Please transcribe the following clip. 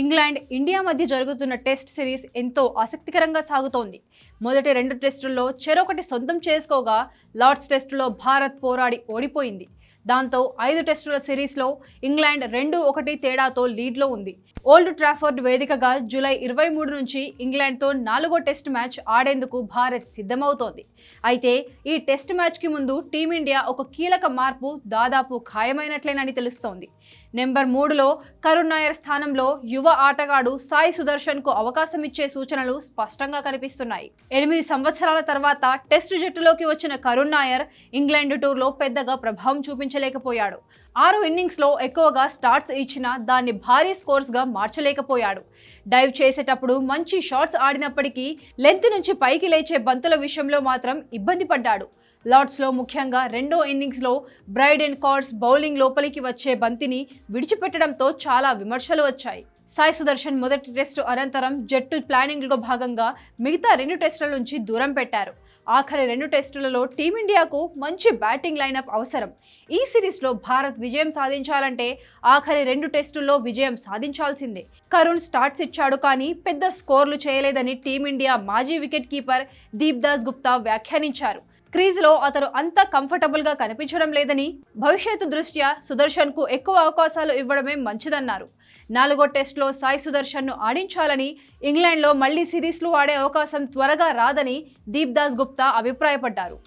England India మధ్య జరుగుతున్న test series ఎంతో ఆసక్తికరంగా సాగుతోంది. మొదటి రెండు టెస్టుల్లో చెరొకటి సొంతం చేసుకోగా లార్డ్స్ టెస్టులో భారత్ పోరాడి ఓడిపోయింది. దాంతో ఐదు టెస్టుల సిరీస్లో ఇంగ్లాండ్ రెండు ఒకటి తేడాతో లీడ్లో ఉంది. ఓల్డ్ ట్రాఫర్డ్ వేదికగా జూలై ఇరవై మూడు నుంచి ఇంగ్లాండ్తో నాలుగో టెస్ట్ మ్యాచ్ ఆడేందుకు భారత్ సిద్ధమవుతోంది. అయితే ఈ టెస్ట్ మ్యాచ్కి ముందు టీమిండియా ఒక కీలక మార్పు దాదాపు ఖాయమైనట్లేనని తెలుస్తోంది. నెంబర్ మూడులో కరుణ్ నాయర్ స్థానంలో యువ ఆటగాడు సాయి సుదర్శన్కు అవకాశం ఇచ్చే సూచనలు స్పష్టంగా కనిపిస్తున్నాయి. ఎనిమిది సంవత్సరాల తర్వాత టెస్ట్ జట్టులోకి వచ్చిన కరుణ్ నాయర్ ఇంగ్లాండ్ టూర్లో పెద్దగా ప్రభావం చూపించలేకపోయాడు ఆరు ఇన్నింగ్స్లో ఎక్కువగా స్టార్ట్స్ ఇచ్చినా దాన్ని భారీ స్కోర్స్గా మార్చలేకపోయాడు. డైవ్ చేసేటప్పుడు మంచి షాట్స్ ఆడినప్పటికీ లెంత్ నుంచి పైకి లేచే బంతుల విషయంలో మాత్రం ఇబ్బంది పడ్డాడు. లార్డ్స్లో ముఖ్యంగా రెండో ఇన్నింగ్స్లో బ్రైడ్ అండ్ కార్డ్స్ బౌలింగ్ లోపలికి వచ్చే బంతిని విడిచిపెట్టడంతో చాలా విమర్శలు వచ్చాయి. సాయి సుదర్శన్ మొదటి టెస్టు అనంతరం జట్టు ప్లానింగ్లో భాగంగా మిగతా రెండు టెస్టుల నుంచి దూరం పెట్టారు. ఆఖరి రెండు టెస్టులలో టీమిండియాకు మంచి బ్యాటింగ్ లైనప్ అవసరం. ఈ సిరీస్లో భారత్ విజయం సాధించాలంటే ఆఖరి రెండు టెస్టుల్లో విజయం సాధించాల్సిందే. కరుణ్ స్టార్ట్స్ ఇచ్చాడు కానీ పెద్ద స్కోర్లు చేయలేదని టీమిండియా మాజీ wicket keeper Deep Dasgupta వ్యాఖ్యానించారు. క్రీజ్లో అతను అంత కంఫర్టబుల్గా కనిపించడం లేదని భవిష్యత్తు దృష్ట్యా సుదర్శన్కు ఎక్కువ అవకాశాలు ఇవ్వడమే మంచిదన్నారు. నాలుగో టెస్ట్లో సాయి సుదర్శన్ను ఆడించాలని ఇంగ్లాండ్లో మళ్ళీ సిరీస్లు ఆడే అవకాశం త్వరగా రాదని దీప్దాస్ గుప్తా అభిప్రాయపడ్డారు.